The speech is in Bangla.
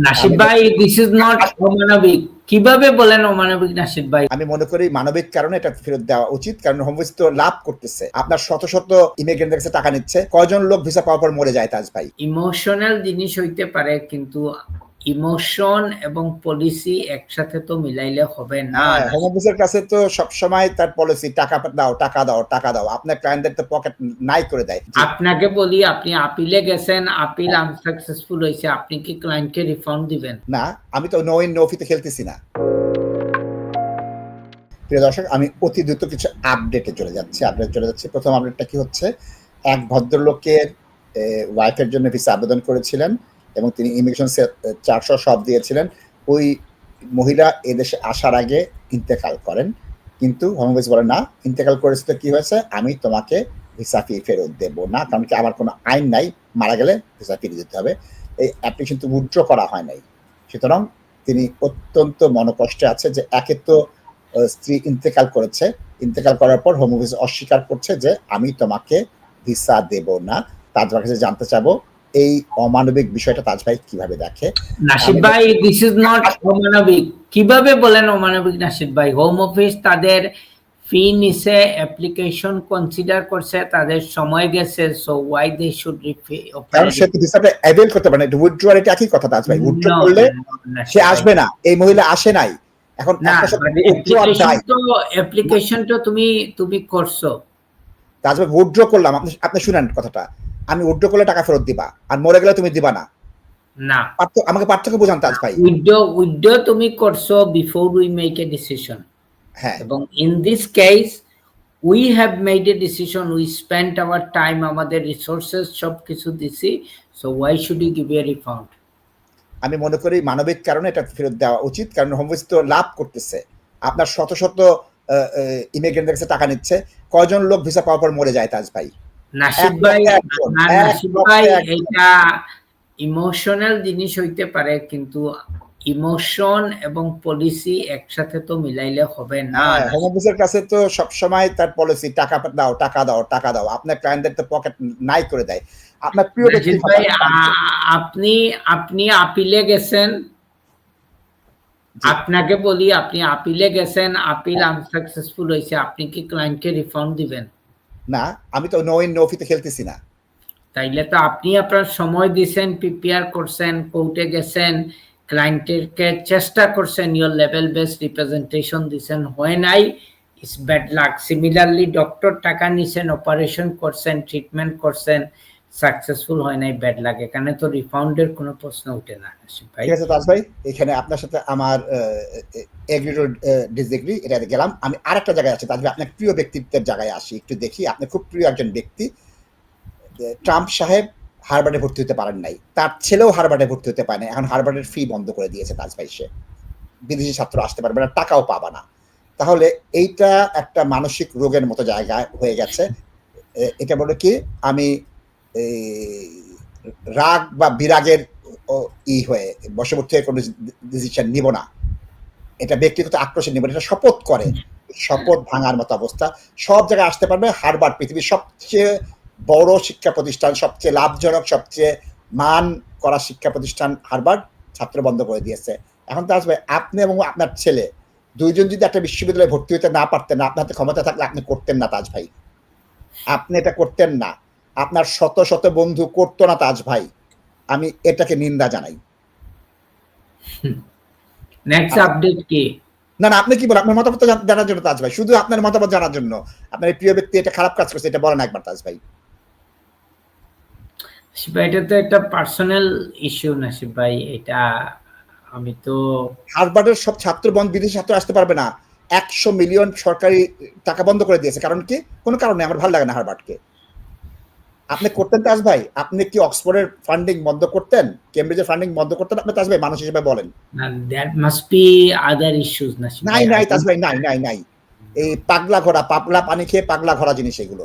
নাসিদ আমি- ভাই দিস ইজ নট অমানবিক। কীভাবে বলেন অমানবিক নাসিদ ভাই? আমি মনে করি মানবিক কারণে এটা ফেরত দেওয়া উচিত কারণ হোম অফিস তো লাভ করতেছে। আপনার শত শত ইমিগ্রেন্টের কাছে টাকা নিচ্ছে কয়জন লোক ভিসা পাওয়ার পর মরে যায় তাজ ভাই? ইমোশনাল জিনিস হইতে পারে কিন্তু ইমোশন এবং পলিসি একসাথে তো মিলাইলে হবে না। হোম অফিসের কাছে তো সবসময় তার পলিসি টাকা দাও টাকা দাও টাকা দাও। আপনার ক্লায়েন্টদের তো পকেট নাই করে দেয়। আপনাকে বলি আপনি আপিলে গেছেন আপিল আনসাকসেসফুল হয়েছে আপনি কি ক্লায়েন্টকে রিফান্ড দিবেন? না আমি তো নো ইন নোফিতে খেলতেছি না। প্রিয় দর্শক আমি অতি দ্রুত কিছু আপডেটে চলে যাচ্ছি আপডেট চলে যাচ্ছি। প্রথম আপডেটটা কি হচ্ছে? এক ভদ্রলোকের ওয়াইফের জন্য ভিসা আবেদন করেছিলেন। এবং তিনি ইমিগ্রেশন চারশো সব দিয়েছিলেন। ওই মহিলা এদেশে আসার আগে ইন্তেকাল করেন। কিন্তু হোম অফিস বলে না, ইন্তেকাল করেছে তো কি হয়েছে? আমি তোমাকে ভিসা ফি ফেরত দেবো না, কারণ কি আমার কোনো আইন নাই, মারা গেলে ভিসা ফিরে দিতে হবে। এই অ্যাপ্লিকেশন তো উইথড্র করা হয় নাই। সুতরাং তিনি অত্যন্ত মনকষ্টে আছে যে একে তো স্ত্রী ইন্তেকাল করেছে। ইন্তেকাল করার পর হোম অফিস অস্বীকার করছে যে আমি তোমাকে ভিসা দেব না। তার কাছে জানতে চাবো এই অমানবিক বিষয়টা তাজ ভাই কীভাবে দেখে? আমি- ভাই দিস ইজ নট অমানবিক। কীভাবে বলেন অমানবিক নাসিদ ভাই? হোম অফিস তাদের ফি নিছে অ্যাপ্লিকেশন কনসিডার করছে তাদের সময় গেছে সো ওয়াই দে শুড রিফি কারণ সে ভিসাটা অ্যাভেল করতে পারে না। উইথড্র আর এটা একই কথা তাজ ভাই। উইথড্র করলে সে আসবে না। এই মহিলা আসে নাই। এখন অ্যাপ্লিকেশন তো অ্যাপ্লিকেশন তো তুমি তুমি করছ। তাজ ভাই উইথড্র করলাম। আপনি আপনি শুনেন কথাটা। আমি উইথড্র করলে টাকা ফেরত দিবা আর মরে গেলে তুমি দিবা না। না। আমাকে পার্থক্য বোঝান তাজ ভাই। উইথড্র উইথড্র তুমি করছ before we make a decision হ্যাঁ। এবং in this case we have made a decision we spend our time আমাদের রিসোর্সেস সব কিছু দিছি so why should you give a refund আমি মনে করি মানবিক কারণে এটা ফেরত দেওয়া উচিত কারণ হোম অফিস তো লাভ করতেছে। আপনার শত শত ইমিগ্রেন্টের কাছে টাকা নিচ্ছে কয়জন লোক ভিসা পাওয়ার পর মরে যায় তাজ ভাই? এক ভাই লক্ষে একজন, না, এক নাসিদ লক্ষে ভাই এটা ইমোশনাল জিনিস হইতে পারে কিন্তু ইমোশন এবং পলিসি একসাথে তো মিলাইলে হবে না। হোম কাছে তো সবসময় তার পলিসি টাকা দাও টাকা দাও টাকা দাও। আপনার ক্লায়েন্টদের তো পকেট নাই করে দেয়। আপনার প্রিয় ভাই আপনি আপনি আপিলে গেছেন। আপনাকে বলি আপনি আপিলে গেছেন আপিল আনসাকসেসফুল হয়েছে আপনি কি ক্লায়েন্টকে রিফান্ড দিবেন? না, আমি তো নো ইন নোফিতে খেলতেছি না। তাইলে তো আপনি আপনার সময় দিছেন প্রিপেয়ার করছেন কোর্টে গেছেন ক্লায়েন্টেরকে চেষ্টা করছেন ইওর লেভেল বেস রিপ্রেজেন্টেশন দিছেন, হয় নাই is bad luck similarly doctor টাকা নিছেন অপারেশন করছেন ট্রিটমেন্ট করছেন সাকসেসফুল হয় নাই ব্যাড লাগে, এখানে তো রিফাউন্ডের কোনো প্রশ্ন উঠে না ভাই। ঠিক আছে তাজ ভাই, এখানে আপনার সাথে আমার এগ্রি টু ডিসএগ্রি এটাতে গেলাম। আমি আরেকটা জায়গায় আছি তাজ ভাই, আপনার প্রিয় ব্যক্তিত্বের জায়গায় আসি, একটু দেখি, আপনি খুব প্রিয় একজন ব্যক্তি। ট্রাম্প সাহেব হারবার্ডে ভর্তি হতে পারেন নাই, তার ছেলেও হারবার্ডে ভর্তি হতে পারে না এখন হারবার্ডের ফি বন্ধ করে দিয়েছে তাজ ভাই সে। বিদেশি ছাত্র আসতে পারবে না, টাকাও পাবে না। তাহলে এইটা একটা মানসিক রোগের মতো জায়গায় হয়ে গেছে। এটা বলে কি, আমি রাগ বা বিরাগের ই হয়ে বশবর্তী হয়ে কোনো ডিসিশন নিব না। এটা ব্যক্তিগত আক্রোশে নিব এটা শপথ করে। শপথ ভাঙার মতো অবস্থা। সব জায়গায় আসতে পারবে হারবার পৃথিবীর সবচেয়ে বড় শিক্ষা প্রতিষ্ঠান, সবচেয়ে লাভজনক, সবচেয়ে মান করা শিক্ষা প্রতিষ্ঠান হারবার্ড ছাত্র বন্ধ করে দিয়েছে। এখন তো আসবে, আপনি এবং আপনার ছেলে দুইজন যদি একটা বিশ্ববিদ্যালয়ে ভর্তি হতে না পারতেন, আপনার হাতে ক্ষমতা থাকলে আপনি করতেন না তাজ ভাই। আপনি এটা করতেন না। আপনার শত শত বন্ধু করতো না তাজ ভাই। আমি এটাকে নিন্দা জানাই। নেক্সট আপডেট কি? না না আপনি কি বলেন? আপনার মতামত জানার জন্য তাজ ভাই। শুধু আপনার মতামত জানার জন্য। আপনার প্রিয় ব্যক্তি এটা খারাপ কাজ করছে এটা বলেন একবার তাজ ভাই। ভাই এটা তো একটা পার্সোনাল ইস্যু নাসিব ভাই এটা আমি তো হারবার্ডের সব ছাত্র বন্ধ বিদেশি ছাত্র আসতে পারবে না। একশো মিলিয়ন সরকারি টাকা বন্ধ করে দিয়েছে। কারণ কি? কোনো কারণে আমার ভালো লাগে না হারবার্ডকে আপনি করতেন তাজ ভাই আপনি কি অক্সফোর্ডের ফান্ডিং বন্ধ করতেন? কেমব্রিজের ফান্ডিং বন্ধ করতেন? আপনি তাজ ভাই মানুষ হিসেবে বলেন। That must be other issues না নাই। নাই তাজ ভাই নাই নাই নাই। এই পাগলা ঘোড়া পাগলা পানি খেয়ে পাগলা ঘোড়া জিনিস এগুলো।